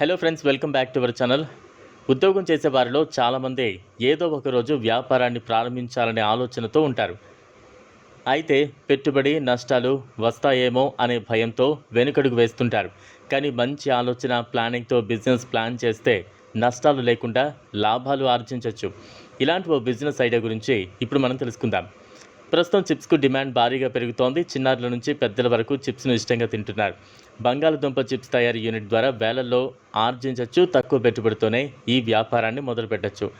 Hello friends welcome back to our channel ఉద్యోగం చేసే వారిలో చాలామంది ఏదో ఒకరోజు వ్యాపారాన్ని ప్రారంభించాలనే ఆలోచనతో ఉంటారు. అయితే పెట్టుబడి నష్టాలు వస్తాయేమో అనే భయంతో వెనుకడుగు వేస్తుంటారు. కానీ మంచి ఆలోచన ప్లానింగ్తో బిజినెస్ ప్లాన్ చేస్తే నష్టాలు లేకుండా లాభాలు ఆర్జించవచ్చు ఇలాంటి ఓ బిజినెస్ ఐడియా గురించి ఇప్పుడు మనం తెలుసుకుందాం. ప్రస్తుతం చిప్స్కు డిమాండ్ భారీగా పెరుగుతోంది. చిన్నారుల నుంచి పెద్దల వరకు చిప్స్ను ఇష్టంగా తింటున్నారు. బంగాళదుంప చిప్స్ తయారీ యూనిట్ ద్వారా వేలల్లో ఆర్జించవచ్చు తక్కువ పెట్టుబడితోనే ఈ వ్యాపారాన్ని మొదలుపెట్టచ్చు.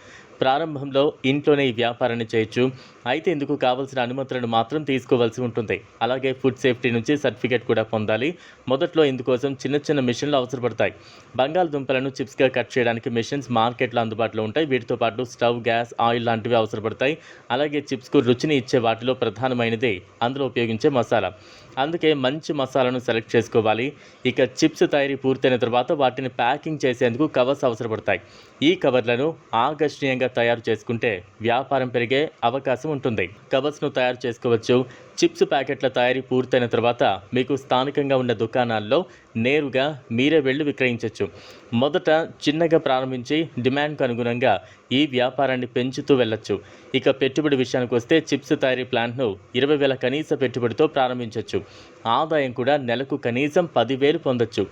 ప్రారంభంలో ఇంట్లోనే ఈ వ్యాపారాన్ని చేయొచ్చు. అయితే ఇందుకు కావాల్సిన అనుమతులను మాత్రం తీసుకోవాల్సి ఉంటుంది. అలాగే ఫుడ్ సేఫ్టీ నుంచి సర్టిఫికేట్ కూడా పొందాలి. మొదట్లో ఇందుకోసం చిన్న చిన్న మిషన్లు అవసరపడతాయి. బంగాళదుంపలను చిప్స్గా కట్ చేయడానికి మిషన్స్ మార్కెట్లో అందుబాటులో ఉంటాయి. వీటితో పాటు స్టవ్ గ్యాస్ ఆయిల్ లాంటివి అవసరపడతాయి. అలాగే చిప్స్కు రుచిని ఇచ్చే వాటిలో ప్రధానమైనది అందులో ఉపయోగించే మసాలా. అందుకే మంచి మసాలాను సెలెక్ట్ చేసుకోవాలి. చేసుకోవాలి ఇక చిప్స్ తయారీ పూర్తయిన తర్వాత వాటిని ప్యాకింగ్ చేసేందుకు కవర్స్ అవసరపడతాయి. ఈ కవర్లను ఆకర్షణీయంగా తయారు చేసుకుంటే వ్యాపారం పెరిగే అవకాశం ఉంటుంది. కవర్స్ను తయారు చేసుకోవచ్చు. చిప్స్ ప్యాకెట్ల తయారీ పూర్తయిన తర్వాత మీకు స్థానికంగా ఉన్న దుకాణాల్లో నేరుగా మీరే వెళ్ళి విక్రయించవచ్చు మొదట చిన్నగా ప్రారంభించి డిమాండ్కు అనుగుణంగా ఈ వ్యాపారాన్ని పెంచుతూ వెళ్ళొచ్చు. ఇక పెట్టుబడి విషయానికి వస్తే చిప్స్ తయారీ ప్లాంట్ను ఇరవై వేల కనీస పెట్టుబడితో ప్రారంభించవచ్చు ఆదాయం కూడా నెలకు కనీసం పదివేలు పొందొచ్చు.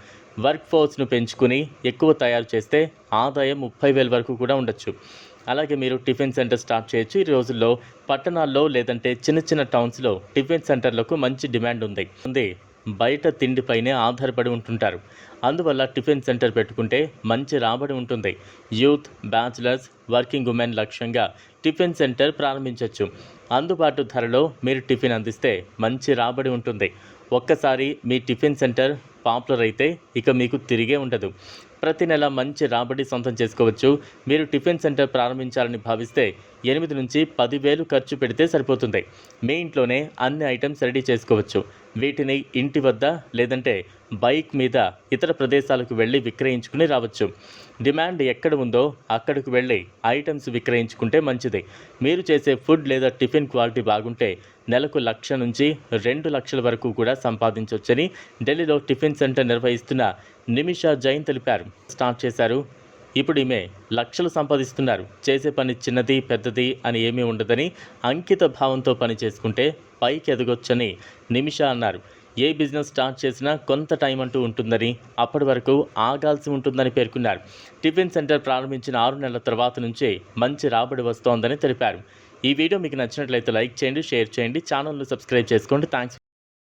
వర్క్ ఫోర్స్ను పెంచుకుని ఎక్కువ తయారు చేస్తే ఆదాయం ముప్పై వేల వరకు కూడా ఉండొచ్చు. అలాగే మీరు టిఫిన్ సెంటర్ స్టార్ట్ చేయొచ్చు. ఈ రోజుల్లో పట్టణాల్లో లేదంటే చిన్న చిన్న టౌన్స్లో టిఫిన్ సెంటర్లకు మంచి డిమాండ్ ఉంది ఉంది. బయట తిండిపైనే ఆధారపడి ఉంటుంటారు. అందువల్ల టిఫిన్ సెంటర్ పెట్టుకుంటే మంచి రాబడి ఉంటుంది. యూత్ బ్యాచులర్స్ వర్కింగ్ ఉమెన్ లక్ష్యంగా టిఫిన్ సెంటర్ ప్రారంభించవచ్చు అందుబాటు ధరలో మీరు టిఫిన్ అందిస్తే మంచి రాబడి ఉంటుంది. ఒక్కసారి మీ టిఫిన్ సెంటర్ పాపులర్ అయితే ఇక మీకు తిరిగే ఉండదు. ప్రతి నెల మంచి రాబడి సొంతం చేసుకోవచ్చు. మీరు టిఫిన్ సెంటర్ ప్రారంభించాలని భావిస్తే ఎనిమిది నుంచి పదివేలు ఖర్చు పెడితే సరిపోతుంది. మీ ఇంట్లోనే అన్ని ఐటమ్స్ రెడీ చేసుకోవచ్చు. వీటిని ఇంటి వద్ద లేదంటే బైక్ మీద ఇతర ప్రదేశాలకు వెళ్ళి విక్రయించుకుని రావచ్చు. డిమాండ్ ఎక్కడ ఉందో అక్కడికి వెళ్ళి ఐటమ్స్ విక్రయించుకుంటే మంచిది. మీరు చేసే ఫుడ్ లేదా టిఫిన్ క్వాలిటీ బాగుంటే నెలకు లక్ష నుంచి రెండు లక్షల వరకు కూడా సంపాదించవచ్చని ఢిల్లీలో టిఫిన్ సెంటర్ నిర్వహిస్తున్న నిమిషా జైన్ తెలిపారు. స్టార్ట్ చేశారు. ఇప్పుడు ఈమె లక్షలు సంపాదిస్తున్నారు. చేసే పని చిన్నది పెద్దది అని ఏమీ ఉండదని అంకిత భావంతో పని చేసుకుంటే పైకి ఎదగొచ్చని నిమిష అన్నారు. ఏ బిజినెస్ స్టార్ట్ చేసినా కొంత టైం అంటూ ఉంటుందని అప్పటి వరకు ఆగాల్సి ఉంటుందని పేర్కొన్నారు. టిఫిన్ సెంటర్ ప్రారంభించిన ఆరు నెలల తర్వాత నుంచే మంచి రాబడి వస్తోందని తెలిపారు. ఈ వీడియో మీకు నచ్చినట్లయితే లైక్ చేయండి షేర్ చేయండి ఛానల్ను సబ్స్క్రైబ్ చేసుకోండి. థ్యాంక్స్